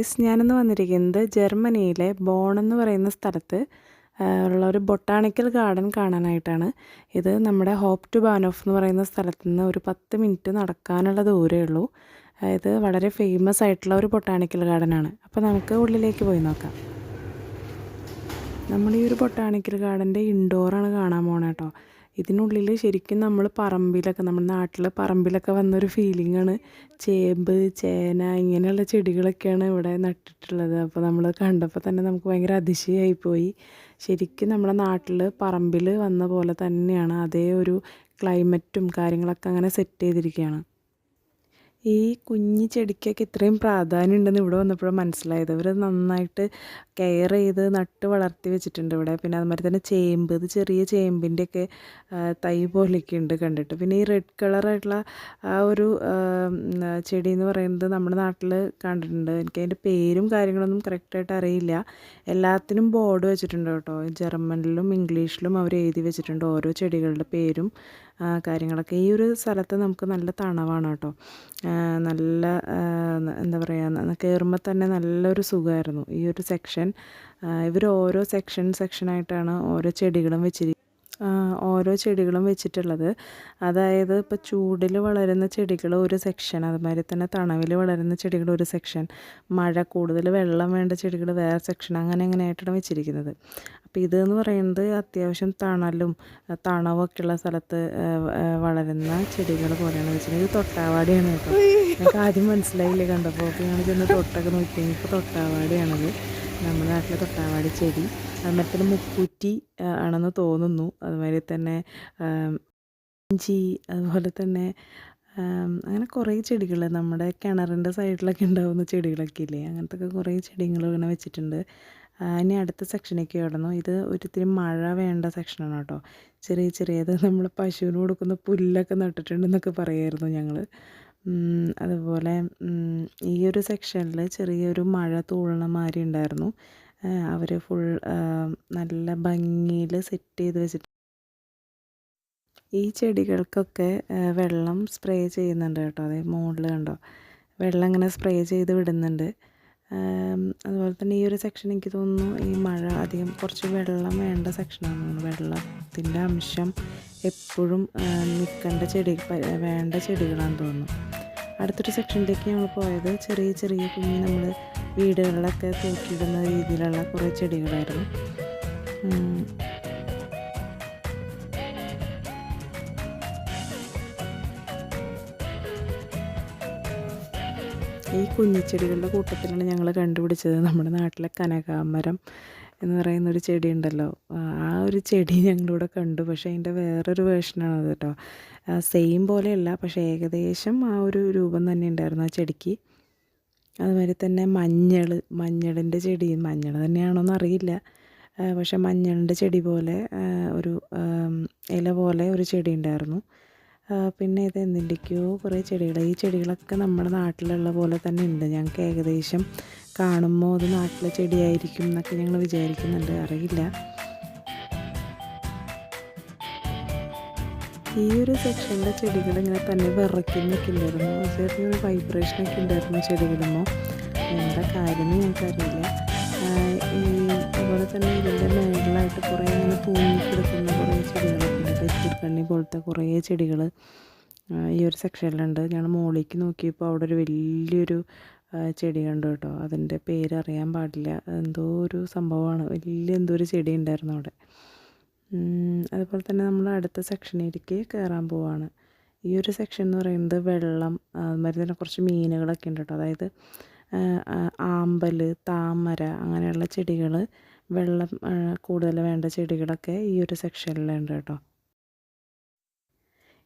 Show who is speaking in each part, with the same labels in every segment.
Speaker 1: Guys ഞാനിന്ന് വന്നിരിക്കുന്നത് ജർമ്മനിയിലെ ബോൺ എന്ന് പറയുന്ന സ്ഥലത്ത് ഉള്ള ഒരു ബൊട്ടാണിക്കൽ ഗാർഡൻ കാണാനായിട്ടാണ്. ഇത് നമ്മുടെ ഹോപ്പ് ടു ബാനോഫ് എന്ന് പറയുന്ന സ്ഥലത്ത് നിന്ന് ഒരു പത്ത് മിനിറ്റ് നടക്കാനുള്ള ദൂരമേ ഉള്ളൂ. ഇത് വളരെ ഫേമസ് ആയിട്ടുള്ള ഒരു ബൊട്ടാണിക്കൽ ഗാർഡൻ ആണ്. അപ്പോൾ നമുക്ക് ഉള്ളിലേക്ക് പോയി നോക്കാം. നമ്മൾ ഈ ഒരു ബൊട്ടാണിക്കൽ ഗാർഡന്റെ ഇൻഡോറാണ് കാണാൻ പോകണം കേട്ടോ ഇതിനുള്ളിൽ ശരിക്കും നമ്മൾ പറമ്പിലൊക്കെ നമ്മുടെ നാട്ടിൽ പറമ്പിലൊക്കെ വന്നൊരു ഫീലിംഗ് ആണ്. ചേമ്പ് ചേന ഇങ്ങനെയുള്ള ചെടികളൊക്കെയാണ് ഇവിടെ നട്ടിട്ടുള്ളത്. അപ്പോൾ നമ്മൾ കണ്ടപ്പോൾ തന്നെ നമുക്ക് ഭയങ്കര അതിശയമായി പോയി ശരിക്കും നമ്മുടെ നാട്ടിൽ പറമ്പിൽ വന്ന പോലെ തന്നെയാണ് അതേ ഒരു ക്ലൈമറ്റും കാര്യങ്ങളൊക്കെ അങ്ങനെ സെറ്റ് ചെയ്തിരിക്കുകയാണ് ഈ കുഞ്ഞു ചെടിക്കൊക്കെ ഇത്രയും പ്രാധാന്യം ഉണ്ടെന്ന് ഇവിടെ വന്നപ്പോഴും മനസ്സിലായത്. ഇവർ നന്നായിട്ട് കെയർ ചെയ്ത് നട്ട് വളർത്തി വെച്ചിട്ടുണ്ട് ഇവിടെ. പിന്നെ അതുമാതിരി തന്നെ ചേമ്പ് ഇത് ചെറിയ ചേമ്പിന്റെയൊക്കെ തൈ പോലെയൊക്കെ ഉണ്ട് കണ്ടിട്ട്. പിന്നെ ഈ റെഡ് കളറായിട്ടുള്ള ആ ഒരു ചെടി എന്ന് പറയുന്നത് നമ്മുടെ നാട്ടിൽ കണ്ടിട്ടുണ്ട്. എനിക്ക് അതിന്റെ പേരും കാര്യങ്ങളൊന്നും കറക്റ്റായിട്ട് അറിയില്ല. എല്ലാത്തിനും ബോർഡ് വെച്ചിട്ടുണ്ട് കേട്ടോ. ജർമ്മനിലും ഇംഗ്ലീഷിലും അവർ എഴുതി വെച്ചിട്ടുണ്ട് ഓരോ ചെടികളുടെ പേരും. കാര്യങ്ങളൊക്കെ. ഈ ഒരു സ്ഥലത്ത് നമുക്ക് നല്ല തണവാണ് കേട്ടോ. നല്ല എന്താ പറയുക കയറുമ്പോൾ തന്നെ നല്ലൊരു സുഖമായിരുന്നു ഈ ഒരു സെക്ഷൻ. ഇവർ ഓരോ സെക്ഷൻ സെക്ഷനായിട്ടാണ് ഓരോ ചെടികളും വെച്ചിരി ആ, ഓരോ ചെടികളും വെച്ചിട്ടുള്ളത്. അതായത് ഇപ്പോൾ ചൂടിൽ വളരുന്ന ചെടികൾ ഒരു സെക്ഷൻ അതുമാതിരി തന്നെ തണവിൽ വളരുന്ന ചെടികൾ ഒരു സെക്ഷൻ മഴ കൂടുതൽ വെള്ളം വേണ്ട ചെടികൾ വേറെ സെക്ഷൻ അങ്ങനെ അങ്ങനെ ആയിട്ടാണ് വെച്ചിരിക്കുന്നത് അപ്പോൾ ഇതെന്ന് പറയുന്നത് അത്യാവശ്യം തണലും തണവൊക്കെ ഉള്ള സ്ഥലത്ത് വളരുന്ന ചെടികൾ പോലെയാണ് വെച്ചിരിക്കുന്നത്. ഇത് തൊട്ടാവാടിയാണ് കേട്ടോ. എനിക്ക് ആദ്യം മനസ്സിലായില്ലേ കണ്ടപ്പോൾ? ഞങ്ങൾ ചെന്ന് തൊട്ടൊക്കെ നോക്കി. ഇപ്പോൾ തൊട്ടാവാടിയാണത്. നമ്മുടെ നാട്ടിലെ തൊട്ടാവാടി ചെടി. മറ്റൊരു മുക്കൂറ്റി ആണെന്ന് തോന്നുന്നു. അതുമാതിരി തന്നെ ഇഞ്ചി അതുപോലെ തന്നെ അങ്ങനെ കുറേ ചെടികൾ നമ്മുടെ കിണറിന്റെ സൈഡിലൊക്കെ ഉണ്ടാകുന്ന ചെടികളൊക്കെ ഇല്ലേ? അങ്ങനത്തെ കുറേ ചെടികൾ ഇങ്ങനെ വെച്ചിട്ടുണ്ട്. ഇനി അടുത്ത സെക്ഷനിലേക്ക് കിടന്നു. ഇത് ഒരിത്തിരി മഴ വേണ്ട സെക്ഷനാണ് കേട്ടോ. ചെറിയ ചെറിയത് നമ്മൾ പശുവിന് കൊടുക്കുന്ന പുല്ലൊക്കെ നട്ടിട്ടുണ്ടെന്നൊക്കെ പറയായിരുന്നു ഞങ്ങൾ അതുപോലെ ഈ ഒരു സെക്ഷനിൽ ചെറിയൊരു മഴ തൂളണ മാതിരി ഉണ്ടായിരുന്നു. അവർ ഫുൾ നല്ല ഭംഗിയിൽ സെറ്റ് ചെയ്ത് വെച്ചിട്ട് ഈ ചെടികൾക്കൊക്കെ വെള്ളം സ്പ്രേ ചെയ്യുന്നുണ്ട് കേട്ടോ. അതായത് മുകളിൽ കണ്ടോ? വെള്ളം ഇങ്ങനെ സ്പ്രേ ചെയ്ത് വിടുന്നുണ്ട്. അതുപോലെ തന്നെ ഈ ഒരു സെക്ഷൻ എനിക്ക് തോന്നുന്നു ഈ മഴ അധികം കുറച്ച് വെള്ളം വേണ്ട സെക്ഷനാണ് വെള്ളത്തിന്റെ അംശം എപ്പോഴും നിൽക്കേണ്ട ചെടി വേണ്ട ചെടികളാണെന്ന് തോന്നുന്നു. അടുത്തൊരു സെക്ഷനിലേക്ക് ഞങ്ങൾ പോയത് ചെറിയ ചെറിയ കുഞ്ഞ് നമ്മൾ വീടുകളിലൊക്കെ തൂക്കിയിടുന്ന രീതിയിലുള്ള കുറേ ചെടികളായിരുന്നു. ഈ കുഞ്ഞിച്ചെടികളുടെ കൂട്ടത്തിലാണ് ഞങ്ങൾ കണ്ടുപിടിച്ചത് നമ്മുടെ നാട്ടിലെ കനകാമരം. എന്ന് പറയുന്ന ഒരു ചെടി ഉണ്ടല്ലോ ആ ഒരു ചെടി ഞങ്ങളിവിടെ കണ്ടു. പക്ഷേ അതിന്റെ വേറൊരു വേർഷനാണത് കേട്ടോ. സെയിം പോലെയല്ല പക്ഷേ ഏകദേശം ആ ഒരു രൂപം തന്നെ ഉണ്ടായിരുന്നു ആ ചെടിക്ക്. അതുമാതിരി തന്നെ മഞ്ഞൾ മഞ്ഞളിന്റെ ചെടി മഞ്ഞൾ തന്നെയാണോന്ന് അറിയില്ല. പക്ഷെ മഞ്ഞളിന്റെ ചെടി പോലെ ഒരു ഇല പോലെ ഒരു ചെടി ഉണ്ടായിരുന്നു. പിന്നെ ഇത് എന്തിന്റെയൊക്കെയോ കുറേ ചെടികൾ ഈ ചെടികളൊക്കെ നമ്മുടെ നാട്ടിലുള്ള പോലെ തന്നെ ഉണ്ട്. ഞങ്ങൾക്ക് ഏകദേശം കാണുമ്പോൾ അത് നാട്ടിലെ ചെടിയായിരിക്കും എന്നൊക്കെ ഞങ്ങൾ വിചാരിക്കുന്നുണ്ട്. അറിയില്ല. ഈ ഒരു സെക്ഷനിലെ ചെടികൾ ഇങ്ങനെ തന്നെ വിറയ്ക്കുന്നൊക്കെ ഉണ്ടായിരുന്നു ചെറിയൊരു വൈബ്രേഷനൊക്കെ ഉണ്ടായിരുന്നു ചെടികളുമ്പോൾ എന്താ കാര്യമെന്ന് ഞങ്ങൾക്കറിയില്ല. ഈ അതുപോലെ തന്നെ ഇതിന്റെ മേളിലായിട്ട് കുറേ ഇങ്ങനെ തൂങ്ങിക്കിടക്കുന്ന കുറേ ചെടികളൊക്കെ ഉണ്ട്. പോലത്തെ കുറേ ചെടികൾ ഈ ഒരു സെക്ഷനിലുണ്ട് ഞങ്ങൾ മുകളിലേക്ക് നോക്കിയപ്പോൾ അവിടെ ഒരു വലിയൊരു ചെടി കണ്ടു കേട്ടോ. അതിന്റെ പേരറിയാൻ പാടില്ല. എന്തോ ഒരു സംഭവമാണ്. വലിയ എന്തോ ഒരു ചെടി ഉണ്ടായിരുന്നു അവിടെ. അതുപോലെ തന്നെ നമ്മൾ അടുത്ത സെക്ഷനിലേക്ക് കയറാൻ പോവാണ്. ഈ ഒരു സെക്ഷൻ എന്ന് പറയുന്നത് വെള്ളം അതുമാതിരി തന്നെ കുറച്ച് മീനുകളൊക്കെ ഉണ്ട് കേട്ടോ. അതായത് ആമ്പൽ താമര അങ്ങനെയുള്ള ചെടികൾ വെള്ളം കൂടുതൽ വേണ്ട ചെടികളൊക്കെ ഈ ഒരു സെക്ഷനിലുണ്ട് കേട്ടോ.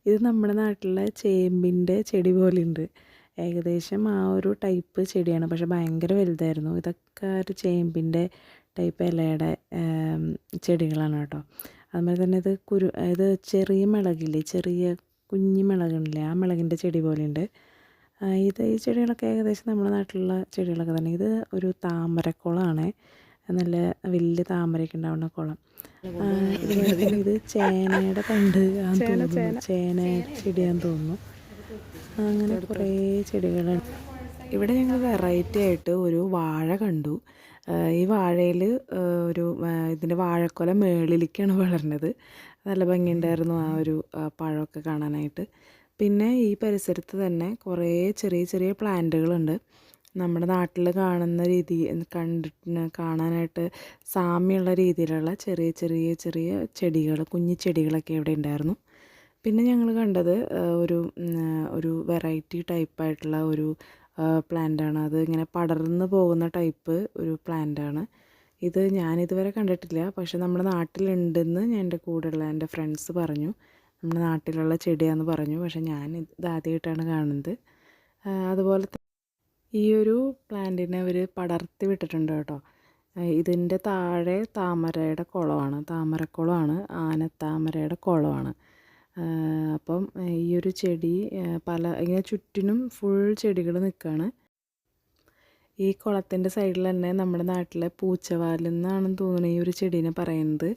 Speaker 1: ഇത് നമ്മുടെ നാട്ടിലെ ചേമ്പിന്റെ ചെടി പോലെ ഉണ്ട് ഏകദേശം ആ ഒരു ടൈപ്പ് ചെടിയാണ്. പക്ഷെ ഭയങ്കര വലുതായിരുന്നു. ഇതൊക്കെ ഒരു ചേമ്പിന്റെ ടൈപ്പ് ഇലയുടെ ചെടികളാണ് കേട്ടോ. അതുപോലെ തന്നെ ഇത് കുരു ഇത് ചെറിയ മിളകില്ലേ ചെറിയ കുഞ്ഞി മിളകുണ്ടല്ലേ ആ മിളകിന്റെ ചെടി പോലെയുണ്ട്. ഇത് ഈ ചെടികളൊക്കെ ഏകദേശം നമ്മുടെ നാട്ടിലുള്ള ചെടികളൊക്കെ തന്നെ. ഇത് ഒരു താമരക്കുളമാണ്. നല്ല വലിയ താമരയൊക്കെ ഉണ്ടാവുന്ന കുളം. ഇത് ചേനയുടെ പണ്ട് ചേന ചെടിയാന്ന് തോന്നുന്നു. അങ്ങനെ കുറേ ചെടികളുണ്ട് ഇവിടെ ഞങ്ങൾ വെറൈറ്റി ആയിട്ട് ഒരു വാഴ കണ്ടു. ഈ വാഴയിൽ ഒരു ഇതിന്റെ വാഴക്കൊല മേളിലേക്കാണ് വളർന്നത്. നല്ല ഭംഗിയുണ്ടായിരുന്നു ആ ഒരു പഴമൊക്കെ കാണാനായിട്ട്. പിന്നെ ഈ പരിസരത്ത് തന്നെ കുറേ ചെറിയ ചെറിയ പ്ലാന്റുകളുണ്ട്. നമ്മുടെ നാട്ടിൽ കാണുന്ന രീതി കണ്ടിട്ട് കാണാനായിട്ട് സാമ്യമുള്ള രീതിയിലുള്ള ചെറിയ ചെറിയ ചെറിയ ചെടികൾ കുഞ്ഞു ചെടികളൊക്കെ ഇവിടെ ഉണ്ടായിരുന്നു. പിന്നെ ഞങ്ങൾ കണ്ടത് ഒരു ഒരു വെറൈറ്റി ടൈപ്പായിട്ടുള്ള ഒരു പ്ലാന്റാണ് അത് ഇങ്ങനെ പടർന്നു പോകുന്ന ടൈപ്പ് ഒരു പ്ലാന്റാണ് ഇത് ഞാനിതുവരെ കണ്ടിട്ടില്ല. പക്ഷെ നമ്മുടെ നാട്ടിലുണ്ടെന്ന് ഞാൻ എന്റെ കൂടെയുള്ള എന്റെ ഫ്രണ്ട്സ് പറഞ്ഞു. നമ്മുടെ നാട്ടിലുള്ള ചെടിയാന്ന് പറഞ്ഞു. പക്ഷെ ഞാൻ ഇത് ആദ്യമായിട്ടാണ് കാണുന്നത്. അതുപോലെ ഈ ഒരു പ്ലാന്റിനെ അവർ പടർത്തി വിട്ടിട്ടുണ്ട് കേട്ടോ. ഇതിന്റെ താഴെ താമരയുടെ കുളമാണ്. താമരക്കുളമാണ്. ആനത്താമരയുടെ കുളമാണ്. അപ്പം ഈ ഒരു ചെടി പല ഇങ്ങനെ ചുറ്റിനും ഫുൾ ചെടികൾ നിൽക്കുകയാണ് ഈ കുളത്തിന്റെ സൈഡിൽ തന്നെ നമ്മുടെ നാട്ടിലെ പൂച്ചവാലെന്നാണെന്ന് തോന്നുന്നത് ഈ ഒരു ചെടീനെ പറയുന്നത്.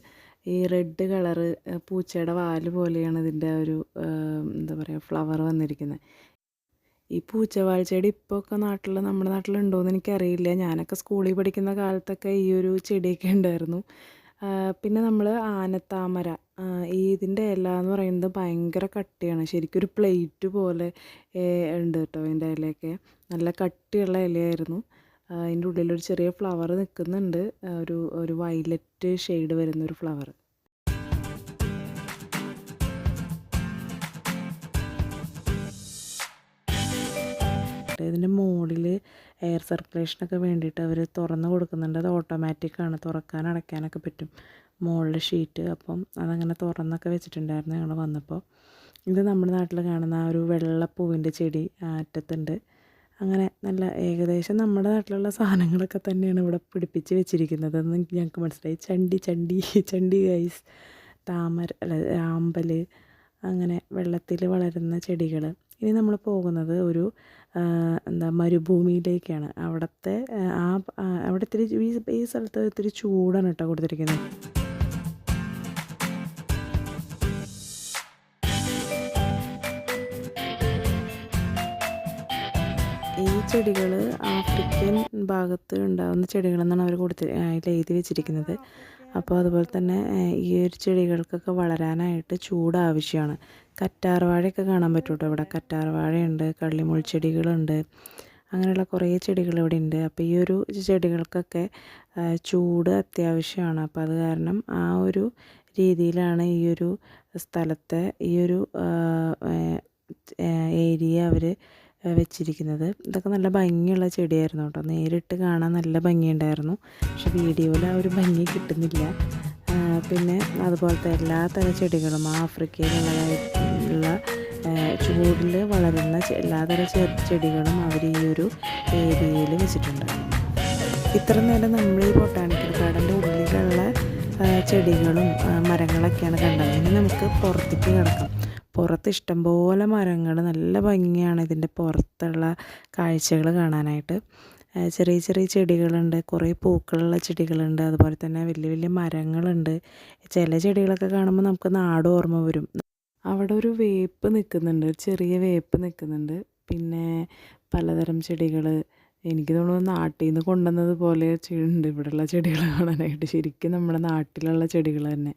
Speaker 1: ഈ റെഡ് കളറ് പൂച്ചയുടെ വാൽ പോലെയാണ് ഇതിന്റെ ഒരു എന്താ പറയുക ഫ്ലവർ വന്നിരിക്കുന്നത്. ഈ പൂച്ചവാൽ ചെടി ഇപ്പോൾ ഒക്കെ നാട്ടിൽ നമ്മുടെ നാട്ടിലുണ്ടോയെന്ന് എനിക്കറിയില്ല. ഞാനൊക്കെ സ്കൂളിൽ പഠിക്കുന്ന കാലത്തൊക്കെ ഈ ഒരു ചെടിയൊക്കെ ഉണ്ടായിരുന്നു. പിന്നെ നമ്മൾ ആനത്താമര. ഈ ഇതിന്റെ ഇല എന്ന് പറയുന്നത് ഭയങ്കര കട്ടിയാണ്. ശരിക്കും ഒരു പ്ലേറ്റ് പോലെ ഉണ്ട് കേട്ടോ ഇതിന്റെ ഇലയൊക്കെ. നല്ല കട്ടിയുള്ള ഇലയായിരുന്നു. അതിന്റെ ഉള്ളിലൊരു ചെറിയ ഫ്ലവർ നിൽക്കുന്നുണ്ട് ഒരു ഒരു വയലറ്റ് ഷെയ്ഡ് വരുന്ന ഒരു ഫ്ലവർ. ഇതിന്റെ മുകളിൽ എയർ സർക്കുലേഷനൊക്കെ വേണ്ടിയിട്ട് അവർ തുറന്ന് കൊടുക്കുന്നുണ്ട്. അത് ഓട്ടോമാറ്റിക്കാണ് തുറക്കാൻ അടയ്ക്കാനൊക്കെ പറ്റും. മുകളിൽ ഷീറ്റ് അപ്പം അതങ്ങനെ തുറന്നൊക്കെ വെച്ചിട്ടുണ്ടായിരുന്നു ഞങ്ങൾ വന്നപ്പോൾ ഇത് നമ്മുടെ നാട്ടിൽ കാണുന്ന ആ ഒരു വെള്ളപ്പൂവിന്റെ ചെടി അറ്റത്തുണ്ട്. അങ്ങനെ നല്ല ഏകദേശം നമ്മുടെ നാട്ടിലുള്ള സാധനങ്ങളൊക്കെ തന്നെയാണ് ഇവിടെ പിടിപ്പിച്ച് വെച്ചിരിക്കുന്നത്. എന്ന് ഞങ്ങൾക്ക് മനസ്സിലായി. ചണ്ടി ചണ്ടി ചണ്ടി ഗൈസ് താമര അല്ല ആമ്പൽ അങ്ങനെ വെള്ളത്തിൽ വളരുന്ന ചെടികൾ ഇനി നമ്മൾ പോകുന്നത് ഒരു എന്താ മരുഭൂമിയിലേക്കാണ്. അവിടുത്തെ ആ അവിടെ ഇത്തിരി ഈ ഈ സ്ഥലത്ത് ഇത്തിരി ചൂടാണ് കേട്ടോ കൊടുത്തിരിക്കുന്നത്. ഈ ചെടികൾ ആഫ്രിക്കൻ ഭാഗത്ത് ഉണ്ടാകുന്ന ചെടികളെന്നാണ് അവർ കൊടുത്ത് അതിൽ എഴുതി വെച്ചിരിക്കുന്നത്. അപ്പോൾ അതുപോലെ തന്നെ ഈ ഒരു ചെടികൾക്കൊക്കെ വളരാനായിട്ട് ചൂട് ആവശ്യമാണ്. കറ്റാർവാഴയൊക്കെ കാണാൻ പറ്റും ഇവിടെ കറ്റാർവാഴയുണ്ട് കള്ളിമുൾ ചെടികളുണ്ട് അങ്ങനെയുള്ള കുറേ ചെടികൾ ഇവിടെ ഉണ്ട്. അപ്പോൾ ഈ ഒരു ചെടികൾക്കൊക്കെ ചൂട് അത്യാവശ്യമാണ്. അപ്പോൾ അത് കാരണം ആ ഒരു രീതിയിലാണ് ഈ ഒരു സ്ഥലത്തെ ഈ ഒരു ഏരിയ അവർ വെച്ചിരിക്കുന്നത്. ഇതൊക്കെ നല്ല ഭംഗിയുള്ള ചെടിയായിരുന്നു കേട്ടോ. നേരിട്ട് കാണാൻ നല്ല ഭംഗിയുണ്ടായിരുന്നു. പക്ഷെ വീഡിയോയിൽ ആ ഒരു ഭംഗി കിട്ടുന്നില്ല. പിന്നെ അതുപോലത്തെ എല്ലാ തരം ചെടികളും ആഫ്രിക്കയിലുള്ളതായിട്ടുള്ള ചൂടിൽ വളരുന്ന എല്ലാതര ചെടികളും അവർ ഈ ഒരു ഏരിയയിൽ വെച്ചിട്ടുണ്ട് ഇത്ര നേരം നമ്മൾ ഈ ബൊട്ടാണിക്കൽ ഗാർഡന്റെ ഉള്ളിലുള്ള ചെടികളും മരങ്ങളൊക്കെയാണ് കണ്ടത്. ഇനി നമുക്ക് പുറത്തേക്ക് കിടക്കാം. പുറത്ത് ഇഷ്ടംപോലെ മരങ്ങൾ നല്ല ഭംഗിയാണ് ഇതിന്റെ പുറത്തുള്ള കാഴ്ചകൾ കാണാനായിട്ട്. ചെറിയ ചെറിയ ചെടികളുണ്ട് കുറേ പൂക്കളുള്ള ചെടികളുണ്ട് അതുപോലെ തന്നെ വലിയ വലിയ മരങ്ങളുണ്ട്. ചില ചെടികളൊക്കെ കാണുമ്പോൾ നമുക്ക് നാട് ഓർമ്മ വരും. അവിടെ ഒരു വേപ്പ് നിൽക്കുന്നുണ്ട് ചെറിയ വേപ്പ് നിൽക്കുന്നുണ്ട്. പിന്നെ പലതരം ചെടികൾ എനിക്ക് തോന്നുന്നു നാട്ടിൽ നിന്ന് കൊണ്ടുവന്നത് പോലെ ചെയ്യുന്നുണ്ട് ഇവിടെയുള്ള ചെടികൾ കാണാനായിട്ട് ശരിക്കും നമ്മുടെ നാട്ടിലുള്ള ചെടികൾ തന്നെ.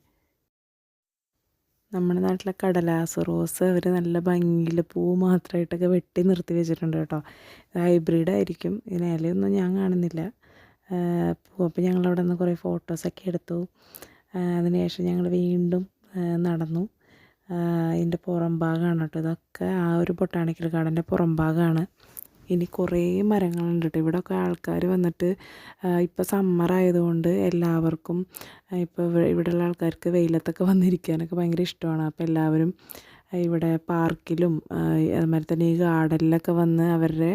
Speaker 1: നമ്മുടെ നാട്ടിലെ കടലാസ് റോസ് അവർ നല്ല ഭംഗിയിൽ പൂ മാത്രമായിട്ടൊക്കെ വെട്ടി നിർത്തി വെച്ചിട്ടുണ്ട് കേട്ടോ. ഹൈബ്രിഡ് ആയിരിക്കും. ഇതിന് ഇലയൊന്നും ഞാൻ കാണുന്നില്ല. പൂ അപ്പോൾ ഞങ്ങൾ അവിടെ നിന്ന് കുറേ ഫോട്ടോസൊക്കെ എടുത്തു. അതിനുശേഷം ഞങ്ങൾ വീണ്ടും നടന്നു. ഇതിന്റെ പുറം ഭാഗമാണ് കേട്ടോ. ഇതൊക്കെ ആ ഒരു ബൊട്ടാണിക്കൽ ഗാർഡന്റെ പുറം ഭാഗമാണ് ഇനി കുറേ മരങ്ങളുണ്ട് കേട്ടോ. ഇവിടെയൊക്കെ ആൾക്കാർ വന്നിട്ട് ഇപ്പോൾ സമ്മർ ആയതുകൊണ്ട് എല്ലാവർക്കും ഇപ്പോൾ ഇവിടെയുള്ള ആൾക്കാർക്ക് വെയിലത്തൊക്കെ വന്നിരിക്കാനൊക്കെ ഭയങ്കര ഇഷ്ടമാണ്. അപ്പോൾ എല്ലാവരും ഇവിടെ പാർക്കിലും അതുമാതിരി തന്നെ ഈ ഗാർഡനിലൊക്കെ വന്ന് അവരുടെ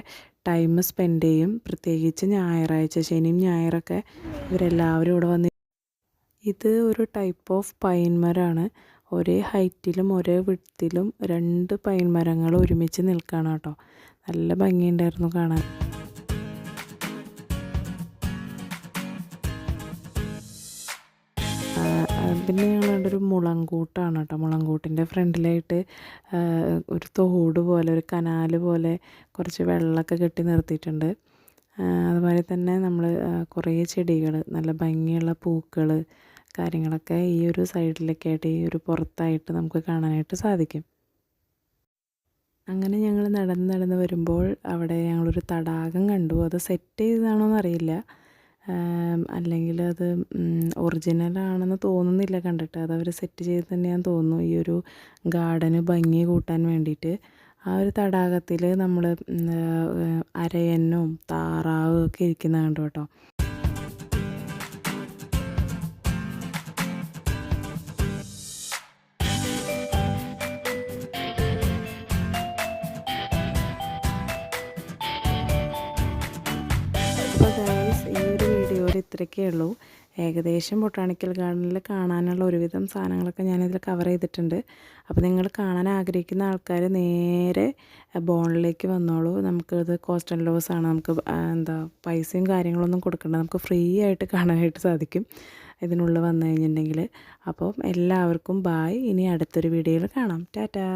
Speaker 1: ടൈം സ്പെൻഡ് ചെയ്യും. പ്രത്യേകിച്ച് ഞായറാഴ്ച ശനിയും ഞായറൊക്കെ ഇവരെല്ലാവരും ഇവിടെ വന്ന് ഇത് ഒരു ടൈപ്പ് ഓഫ് പൈൻ മരമാണ്. ഒരേ ഹൈറ്റിലും ഒരേ വിട്ടിലും രണ്ട് പൈൻ മരങ്ങൾ ഒരുമിച്ച് നിൽക്കുകയാണ് കേട്ടോ. നല്ല ഭംഗിയുണ്ടായിരുന്നു കാണാൻ. പിന്നെ ഞങ്ങളുടെ ഒരു മുളങ്കൂട്ടാണ് കേട്ടോ. മുളങ്കൂട്ടിന്റെ ഫ്രണ്ടിലായിട്ട് ഒരു തോട് പോലെ ഒരു കനാല് പോലെ കുറച്ച് വെള്ളമൊക്കെ കെട്ടി നിർത്തിയിട്ടുണ്ട്. അതുപോലെ തന്നെ നമ്മൾ കുറേ ചെടികൾ നല്ല ഭംഗിയുള്ള പൂക്കൾ കാര്യങ്ങളൊക്കെ ഈ ഒരു സൈഡിലൊക്കെ ആയിട്ട് ഈ ഒരു പുറത്തായിട്ട് നമുക്ക് കാണാനായിട്ട് സാധിക്കും. അങ്ങനെ ഞങ്ങൾ നടന്ന് നടന്ന് വരുമ്പോൾ അവിടെ ഞങ്ങളൊരു തടാകം കണ്ടു. അത് സെറ്റ് ചെയ്തതാണോ എന്നറിയില്ല അല്ലെങ്കിൽ അത് ഒറിജിനൽ ആണെന്ന് തോന്നുന്നില്ല കണ്ടിട്ട്. അത് അവർ സെറ്റ് ചെയ്ത് തന്നെയാന്ന് തോന്നുന്നു. ഈ ഒരു ഗാർഡന് ഭംഗി കൂട്ടാൻ വേണ്ടിയിട്ട്. ആ ഒരു തടാകത്തിൽ നമ്മൾ അരയന്നും താറാവും ഒക്കെ ഇരിക്കുന്ന കണ്ടു കേട്ടോ. ഇത്രയൊക്കെ ഉള്ളൂ. ഏകദേശം ബൊട്ടാണിക്കൽ ഗാർഡനിൽ കാണാനുള്ള ഒരുവിധം സാധനങ്ങളൊക്കെ ഞാനിതിൽ കവർ ചെയ്തിട്ടുണ്ട്. അപ്പോൾ നിങ്ങൾ കാണാൻ ആഗ്രഹിക്കുന്ന ആൾക്കാർ നേരെ ബോണിലേക്ക് വന്നോളൂ. നമുക്കത് കോസ്റ്റ് ആൻഡ് ലോസ് ആണ്. നമുക്ക് എന്താ പൈസയും കാര്യങ്ങളൊന്നും കൊടുക്കേണ്ട. നമുക്ക് ഫ്രീ ആയിട്ട് കാണാനായിട്ട് സാധിക്കും. ഇതിനുള്ളിൽ വന്നു കഴിഞ്ഞിട്ടുണ്ടെങ്കിൽ. അപ്പം എല്ലാവർക്കും ബായ് ഇനി അടുത്തൊരു വീഡിയോയിൽ കാണാം. ടാറ്റാ.